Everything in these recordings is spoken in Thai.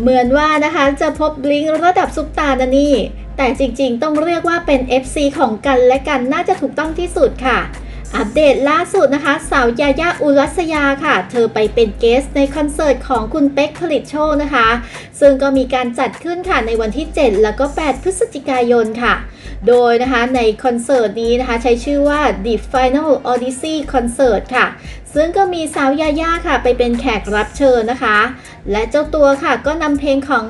เหมือนว่านะคะจะพบบลิงระดับซุปตาร์นะนี่ แต่จริงๆ ต้องเรียกว่าเป็น FC ของกันและกันน่าจะถูกต้องที่สุดค่ะ อัปเดตล่าสุดนะคะ สาวยายาอุรัสยาค่ะ เธอไปเป็นเกสในคอนเสิร์ตของคุณเป๊กผลิตโชคนะคะ ซึ่งก็มีการจัดขึ้นค่ะในวันที่ 7 แล้วก็ 8 พฤศจิกายนค่ะโดยนะคะในคอนเสิร์ตนี้นะคะใช้ชื่อว่า The Final Odyssey Concert ค่ะ ซึ่งก็มีสาวยาย่าค่ะ ไปเป็นแขกรับเชิญนะคะ และเจ้าตัวค่ะก็นำเพลงของ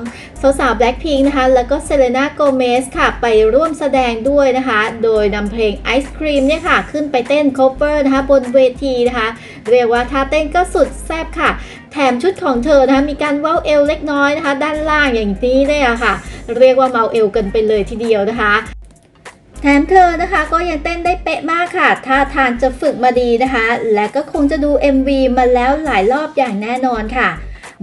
สาวๆ Blackpink นะคะ แล้วก็เซเลนาโกเมสค่ะ ไปร่วมแสดงด้วยนะคะ โดยนำเพลง Ice Cream เนี่ยค่ะ ขึ้นไปเต้น cover นะคะ บนเวทีนะคะ เรียกว่าท่าเต้นก็สุดแซ่บค่ะ แถมชุดของเธอนะคะ มีการเว้าเอวเล็กน้อยนะคะ ด้านล่างอย่างนี้เลยอะค่ะ เรียกว่าเมาเอวกันไปเลยทีเดียวนะคะ แถมเธอนะคะก็ยังเต้นได้เป๊ะมากค่ะท่าทางจะฝึกมาดีนะคะ และก็คงจะดู MV มาแล้วหลายรอบอย่างแน่นอนค่ะ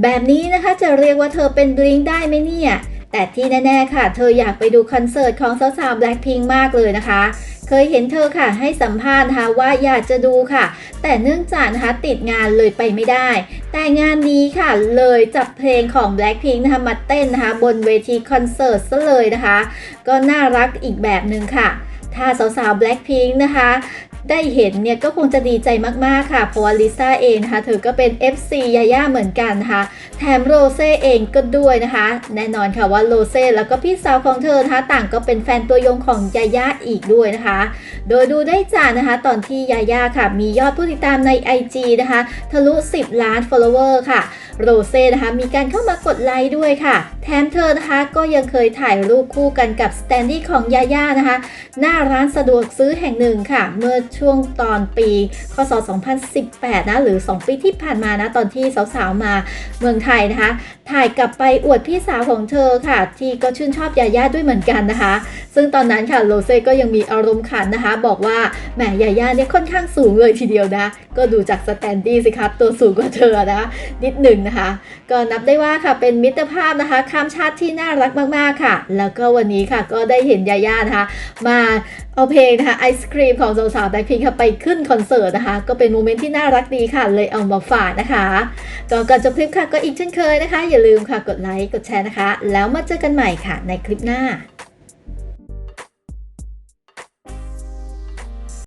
แบบนี้นะคะจะเรียกว่าเธอเป็นบลิงได้ไหมเนี่ย แต่ที่แน่ๆค่ะ เธออยากไปดูคอนเสิร์ตของสาวๆ Blackpink มากเลยนะคะ เคยเห็นเธอค่ะให้สัมภาษณ์นะคะว่าอยากจะดูค่ะ แต่เนื่องจากนะคะติดงานเลยไปไม่ได้ แต่งานนี้ค่ะเลยจับเพลงของ Blackpink นะคะมาเต้นนะคะบนเวทีคอนเสิร์ตซะเลยนะคะ ก็น่ารักอีกแบบหนึ่งค่ะ ถ้าสาวๆ Blackpink นะคะได้เห็นเนี่ยก็คงจะดีใจมากๆค่ะ เพราะว่าลิซ่าเองนะคะเธอก็เป็น FC ยาย่าเหมือนกันนะคะ ถมโรเซ่เองก็ด้วยนะคะ แน่นอนค่ะว่าโรเซ่แล้วก็พี่สาวของเธอนะคะต่างก็เป็นแฟนตัวยงของยาย่าอีกด้วยนะคะ โดยดูได้จากนะคะตอนที่ยาย่าค่ะ มียอดผู้ติดตามใน IG นะคะทะลุ 10 ล้าน follower ค่ะโรเซ่นะคะมีการเข้ามากดไลค์ด้วยค่ะ แถมเธอนะคะก็ยังเคยถ่ายรูปคู่กันกับสแตนดี้ของยาย่านะคะ หน้าร้านสะดวกซื้อแห่งหนึ่งค่ะ เมื่อช่วงตอนปี คศ 2018 นะหรือ 2 ปีที่ผ่านมานะตอนที่สาวๆมาเมืองไทยนะคะ ถ่ายกลับไปอวดพี่สาวของเธอค่ะ ที่ก็ชื่นชอบยาย่าด้วยเหมือนกันนะคะ ซึ่งตอนนั้นค่ะโรเซ่ก็ยังมีอารมณ์ขันนะคะ บอกว่าแหมยาย่าเนี่ยค่อนข้างสูงเลยทีเดียวนะ ก็ดูจากสแตนดี้สิครับตัวสูงกว่าเธอนะนิดหนึ่งนะคะ ก็นับได้ว่าค่ะเป็นมิตรภาพนะคะข้ามชาติที่น่ารักมากๆค่ะ แล้วก็วันนี้ค่ะก็ได้เห็นยาย่านะคะ มาเอาเพลงนะคะไอศครีมของสาวๆแบ็คพิงค่ะไปขึ้นคอนเสิร์ตนะคะ ก็เป็นโมเมนต์ที่น่ารักดีค่ะ เลยเอามาฝากนะคะก่อนก่อนจบคลิปค่ะก็อีกเช่นเคยนะคะ อย่าลืมค่ะกดไลค์กดแชร์นะคะ แล้วมาเจอกันใหม่ค่ะในคลิปหน้า